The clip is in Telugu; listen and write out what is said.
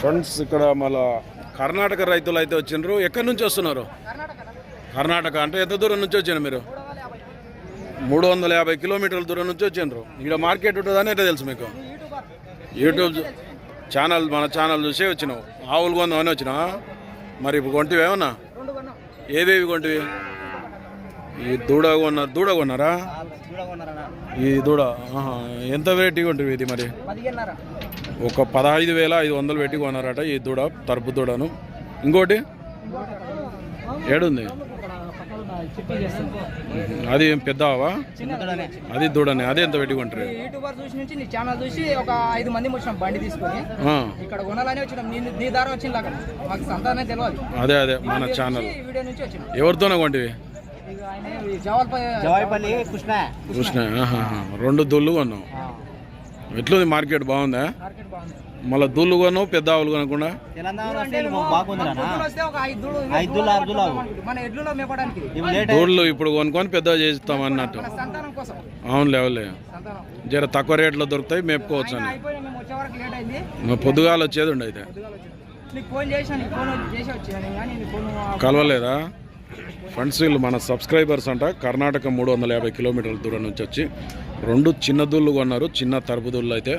ఫ్రెండ్స్ ఇక్కడ మళ్ళా కర్ణాటక రైతులు అయితే వచ్చిండ్రు. ఎక్కడి నుంచి వస్తున్నారు? కర్ణాటక అంటే ఎంత దూరం నుంచి వచ్చారు మీరు? మూడు వందల యాభై కిలోమీటర్ల దూరం నుంచి వచ్చిండ్రు. ఇక్కడ మార్కెట్ ఉంటుందని ఎట్లా తెలుసు మీకు? యూట్యూబ్ ఛానల్ మన ఛానల్ చూసే వచ్చినావు. ఆవులు కొందామని వచ్చినావా? మరి ఇప్పుడు కొంటివి ఏమన్నా ఏవేవి కొంటివి? ఈ దూడ కొన్నారు దూడ కొన్నారా? ఈ దూడ. ఎంత వెరైటీ కొంటివి ఇది మరి? ఒక పదహైదు వేల ఐదు వందలు పెట్టి కొన్నారట ఈ దూడ తరుపు దూడను. ఇంకోటి? ఏడుంది. అది ఏం పెద్దవా? అది దూడనే అది ఎంత పెట్టి కొంటారు? యూట్యూబర్ చూసి నుంచి నీ ఛానల్ చూసి ఒక ఐదు మంది వచ్చినాం బండి తీసుకొని. ఇక్కడ కొనాలని వచ్చినాం. నీ దారం అక్కడ మాకు సంతానం తెలియదు అదే అదే మన ఛానల్ ఈ వీడియో నుంచి వచ్చినాం. ఎవరితోనే కొంటివి? జవాయిపల్లి కృష్ణ. కృష్ణ. రెండు దూళ్ళు కొన్నావు. ఎట్లుంది మార్కెట్? బాగుందా? మార్కెట్ బాగుంది. మళ్ళీ దూళ్ళు కొన్నావు పెద్ద ఆవులు కొనకుండా? దూళ్ళు ఇప్పుడు కొనుక్కొని పెద్ద చేస్తాం అన్నట్టు. మన సంతానం కోసం. అవును లేవులే జర తక్కువ రేట్లో దొరుకుతాయి మేపుకోవచ్చు అని. పొద్దుగాలు వచ్చేది ఉండి అయితే. కానీ కలవలేదా? ఫ్రెండ్స్ వీళ్ళు మన సబ్స్క్రైబర్స్ అంట. కర్ణాటక మూడు వందల యాభై కిలోమీటర్ల దూరం నుంచి వచ్చి రెండు చిన్న దూళ్ళు కొన్నారు. చిన్న తరపు దూళ్ళు అయితే